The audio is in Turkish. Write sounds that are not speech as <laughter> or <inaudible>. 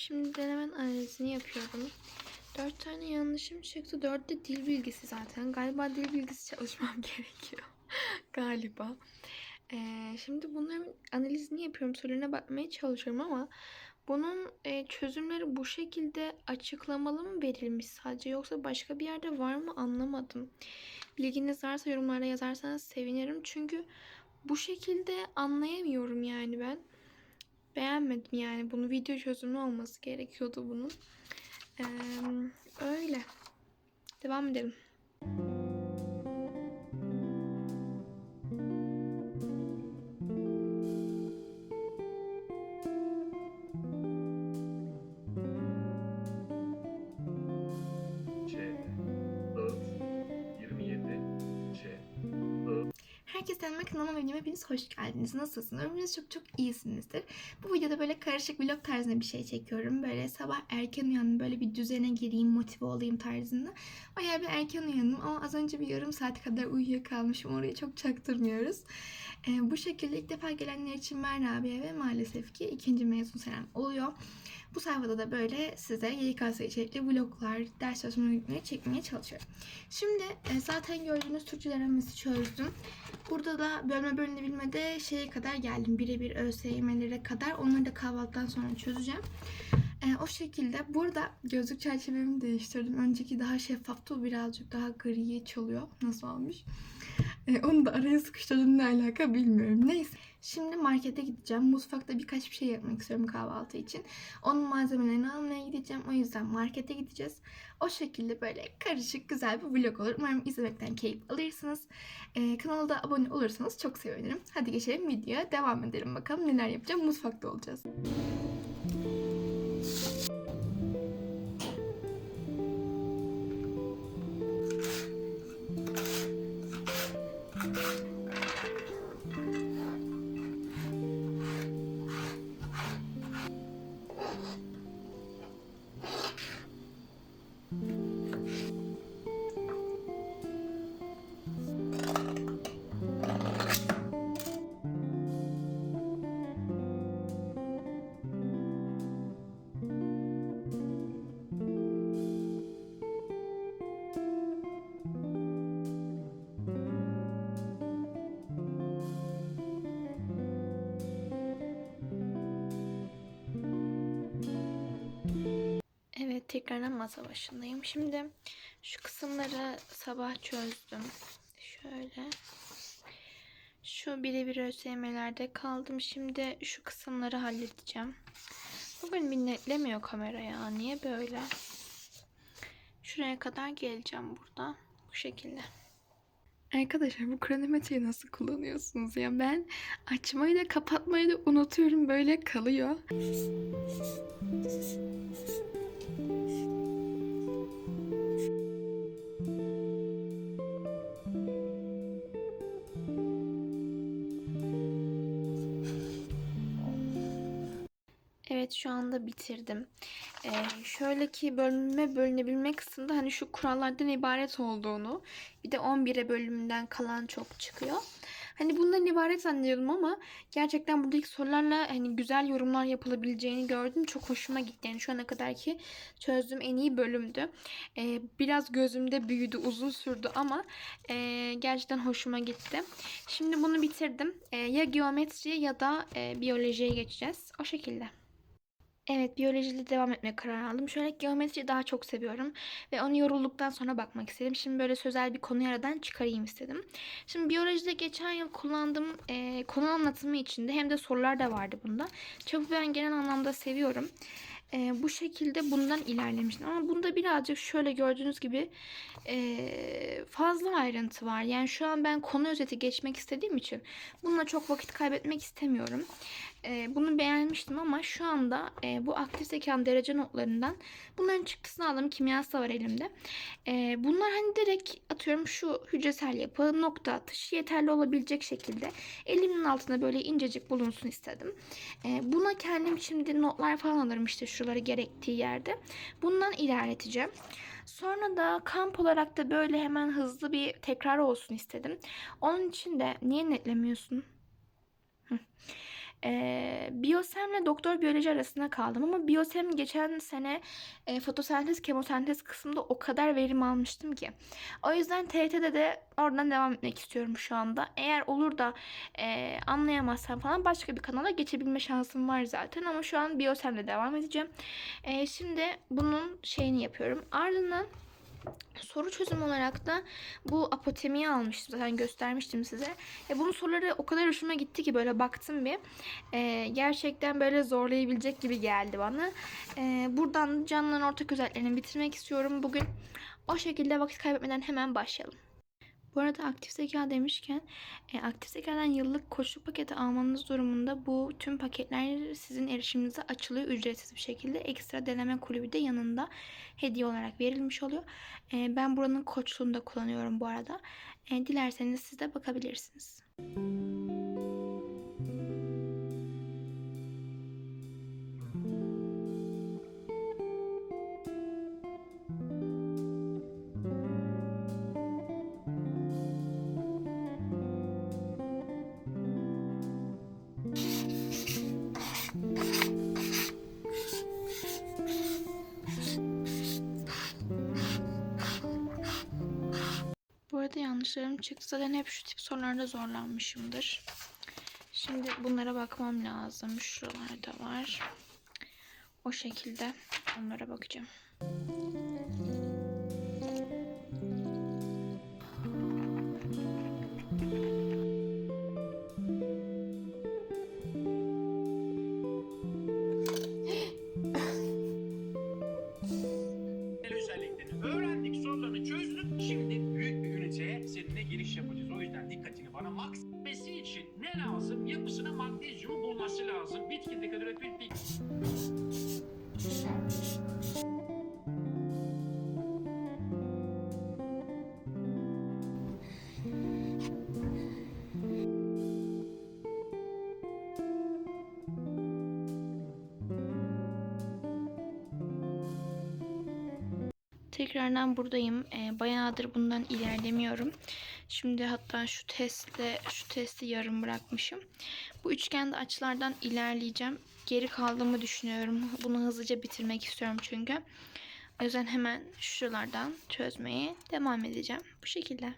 Şimdi denemen analizini yapıyorum. Dört tane yanlışım çıktı. Dört de dil bilgisi zaten. Galiba dil bilgisi çalışmam <laughs> gerekiyor. Galiba. Ee, şimdi bunların analizini yapıyorum. Sorularına bakmaya çalışıyorum ama bunun e, çözümleri bu şekilde açıklamalı mı verilmiş sadece yoksa başka bir yerde var mı anlamadım. Bilginiz varsa yorumlarda yazarsanız sevinirim. Çünkü bu şekilde anlayamıyorum yani ben. Beğenmedim yani. Bunu video çözümü olması gerekiyordu bunun. Ee, öyle. Devam edelim. Kanalıma videoma hepiniz hoş geldiniz. Nasılsınız? Umarım çok çok iyisinizdir. Bu videoda böyle karışık vlog tarzında bir şey çekiyorum. Böyle sabah erken uyandım. Böyle bir düzene gireyim, motive olayım tarzında. Bayağı bir erken uyandım ama az önce bir yarım saat kadar uyuyakalmışım. Orayı çok çaktırmıyoruz. Ee, bu şekilde ilk defa gelenler için ben Rabia ve maalesef ki ikinci mezun senem oluyor. Bu sayfada da böyle size YKS içerikli vloglar, ders çalışmaları çekmeye çalışıyorum. Şimdi e, zaten gördüğünüz Türkçe denemesi çözdüm. Burada da bölme bölünebilmede şeye kadar geldim. Birebir ÖSYM'lere kadar. Onları da kahvaltıdan sonra çözeceğim. Ee, o şekilde burada gözlük çerçevemi değiştirdim. Önceki daha şeffaftı. Birazcık daha griye çalıyor. Nasıl olmuş? Ee, onu da araya sıkıştırdım ne alaka bilmiyorum. Neyse. Şimdi markete gideceğim. Mutfakta birkaç bir şey yapmak istiyorum kahvaltı için. Onun malzemelerini almaya gideceğim. O yüzden markete gideceğiz. O şekilde böyle karışık güzel bir vlog olur. Umarım izlemekten keyif alırsınız. Ee, kanala da abone olursanız çok sevinirim. Hadi geçelim videoya devam edelim bakalım neler yapacağım. Mutfakta olacağız. Evet Yeah. Tekrardan masa başındayım. Şimdi şu kısımları sabah çözdüm. Şöyle. Şu birebir ÖSYM'lerde kaldım. Şimdi şu kısımları halledeceğim. Bugün bir netlemiyor kamera ya. Niye böyle? Şuraya kadar geleceğim burada. Bu şekilde. Arkadaşlar bu kronometreyi nasıl kullanıyorsunuz ya? Ben açmayı da kapatmayı da unutuyorum. Böyle kalıyor. Evet şu anda bitirdim. Ee, şöyle ki bölüme bölünebilme kısmında hani şu kurallardan ibaret olduğunu bir de 11'e bölümünden kalan çok çıkıyor. Hani bundan ibaret zannediyordum ama gerçekten buradaki sorularla hani güzel yorumlar yapılabileceğini gördüm. Çok hoşuma gitti. Yani şu ana kadar ki çözdüğüm en iyi bölümdü. Ee, biraz gözümde büyüdü, uzun sürdü ama e, gerçekten hoşuma gitti. Şimdi bunu bitirdim. Ee, ya geometriye ya da e, biyolojiye geçeceğiz. O şekilde. Evet, biyolojiyle devam etmeye karar aldım. Şöyle geometriyi daha çok seviyorum ve onu yorulduktan sonra bakmak istedim. Şimdi böyle sözel bir konuyu aradan çıkarayım istedim. Şimdi biyolojide geçen yıl kullandığım e, konu anlatımı içinde hem de sorular da vardı bunda. Çok ben genel anlamda seviyorum. E, bu şekilde bundan ilerlemiştim. Ama bunda birazcık şöyle gördüğünüz gibi e, fazla ayrıntı var. Yani şu an ben konu özeti geçmek istediğim için bununla çok vakit kaybetmek istemiyorum. E, bunu beğenmiştim ama şu anda e, bu aktif zekanın derece notlarından bunların çıktısını aldım. Kimyası var elimde. E, bunlar hani direkt atıyorum şu hücresel yapı, nokta atışı yeterli olabilecek şekilde elimin altında böyle incecik bulunsun istedim. E, buna kendim şimdi notlar falan alırım işte şuraları gerektiği yerde. Bundan ilerleteceğim. Sonra da kamp olarak da böyle hemen hızlı bir tekrar olsun istedim. Onun için de niye netlemiyorsun? Hı. E, biyosemle doktor biyoloji arasında kaldım ama biyosem geçen sene e, fotosentez, kemosentez kısmında o kadar verim almıştım ki. O yüzden TYT'de de oradan devam etmek istiyorum şu anda. Eğer olur da e, anlayamazsam falan başka bir kanala geçebilme şansım var zaten ama şu an biyosemle devam edeceğim. E, şimdi bunun şeyini yapıyorum. Ardından soru çözüm olarak da bu apotemiyi almıştım. Zaten göstermiştim size. E, bunun soruları o kadar hoşuma gitti ki böyle baktım bir. E, gerçekten böyle zorlayabilecek gibi geldi bana. E, buradan canlıların ortak özelliklerini bitirmek istiyorum bugün. O şekilde vakit kaybetmeden hemen başlayalım. Bu arada aktif zeka demişken e, aktif zekadan yıllık koçluk paketi almanız durumunda bu tüm paketler sizin erişiminize açılıyor ücretsiz bir şekilde. Ekstra deneme kulübü de yanında hediye olarak verilmiş oluyor. E, ben buranın koçluğunu da kullanıyorum bu arada. E, dilerseniz siz de bakabilirsiniz. Bu arada yanlışlarım çıktı. Zaten hep şu tip sorularda zorlanmışımdır. Şimdi bunlara bakmam lazım. Şuralarda var. O şekilde onlara bakacağım. Tekrardan buradayım. Ee, bayağıdır bundan ilerlemiyorum. Şimdi hatta şu testle şu testi yarım bırakmışım. Bu üçgende açılardan ilerleyeceğim. Geri kaldığımı düşünüyorum. Bunu hızlıca bitirmek istiyorum çünkü. O yüzden hemen şuralardan çözmeye devam edeceğim. Bu şekilde.